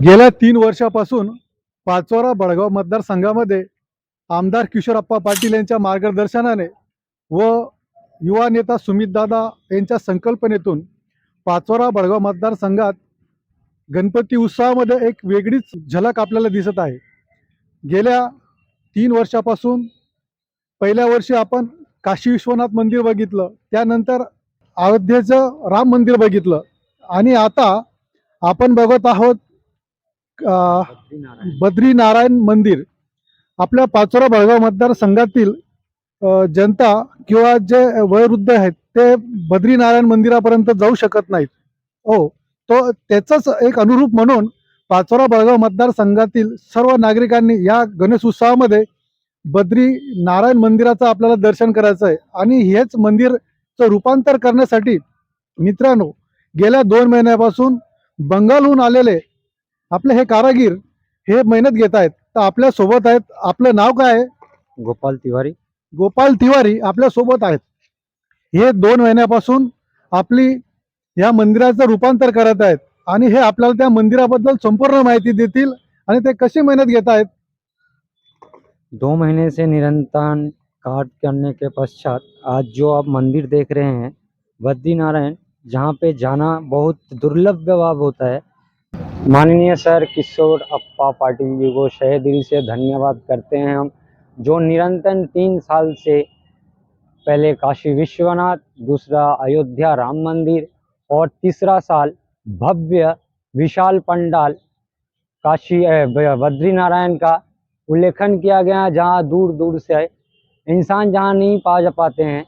गेल्या तीन वर्षापासून पाचोरा बडगाव मतदारसंघामध्ये आमदार किशोरप्पा पाटील यांच्या मार्गदर्शनाने व युवा नेता सुमितदादा यांच्या संकल्पनेतून पाचोरा बडगाव मतदारसंघात गणपती उत्सवामध्ये एक वेगळीच झलक आपल्याला दिसत आहे. गेल्या तीन वर्षापासून पहिल्या वर्षी आपण काशी विश्वनाथ मंदिर बघितलं त्यानंतर अयोध्येचं राम मंदिर बघितलं आणि आता आपण बघत आहोत बद्रीनारायण. मंदिर. आपल्या पाचोरा बळगाव मतदारसंघातील जनता किंवा जे वयोवृद्ध आहेत ते बद्रीनारायण मंदिरापर्यंत जाऊ शकत नाहीत. हो तो त्याचाच एक अनुरूप म्हणून पाचोरा बळगाव मतदारसंघातील सर्व नागरिकांनी या गणेश उत्सवामध्ये बद्री नारायण मंदिराचं आपल्याला दर्शन करायचं आहे आणि हेच मंदिरचं रूपांतर करण्यासाठी मित्रांनो गेल्या दोन महिन्यापासून बंगालहून आलेले आपले हे कारागीर हे मेहनत घेत आहेत तर आपल्यासोबत आहेत. आपलं नाव काय आहे? गोपाल तिवारी. गोपाल तिवारी आपल्यासोबत आहेत. हे दोन महिन्यापासून आपली या मंदिराचं रूपांतर करत आहेत आणि हे आपल्याला त्या मंदिराबद्दल संपूर्ण माहिती देतील आणि ते कशी मेहनत घेत आहेत? दो महीने से निरंतर काट करने के पश्चात आज जो आप मंदिर देख रहे हैं बद्री नारायण जहाँ पे जाना बहुत दुर्लभ व्यवहार होता है माननीय सर किशोर अप्पा पाटिल जी को शहे दिल से धन्यवाद करते हैं हम जो निरंतर तीन साल से पहले काशी विश्वनाथ दूसरा अयोध्या राम मंदिर और तीसरा साल भव्य विशाल पंडाल काशी अ, ब- बद्री नारायण का उल्लेखन किया गया जहाँ दूर दूर से इंसान जहाँ नहीं पा जा पाते हैं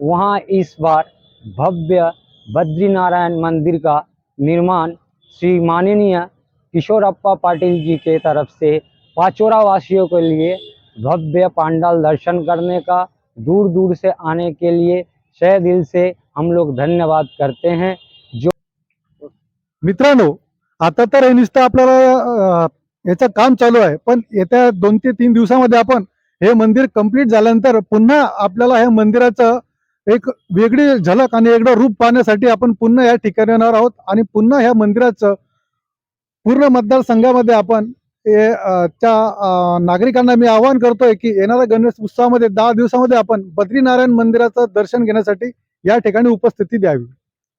वहाँ इस बार भव्य बद्रीनारायण मंदिर का निर्माण श्री माननीय किशोरप्पा पाटिल जी के तरफ से पाचोरा वासियों के लिए भव्य पांडाल दर्शन करने का दूर दूर से आने के लिए सह दिल से हम लोग धन्यवाद करते हैं मित्रांनो आता तर हे नुसतं आपल्याला याचं काम चालू आहे पण येत्या दोन ते तीन दिवसामध्ये आपण हे मंदिर कंप्लीट झाल्यानंतर पुन्हा आपल्याला हे मंदिराचं एक वेगळी झलक आणि वेगळं रूप पाहण्यासाठी आपण पुन्हा या ठिकाणी येणार आहोत आणि पुन्हा ह्या मंदिराचं पूर्ण मतदारसंघामध्ये आपण त्या नागरिकांना मी आवाहन करतोय की येणाऱ्या गणेश उत्सवामध्ये दहा दिवसामध्ये आपण बद्रीनारायण मंदिराचं दर्शन घेण्यासाठी या ठिकाणी उपस्थिती द्यावी.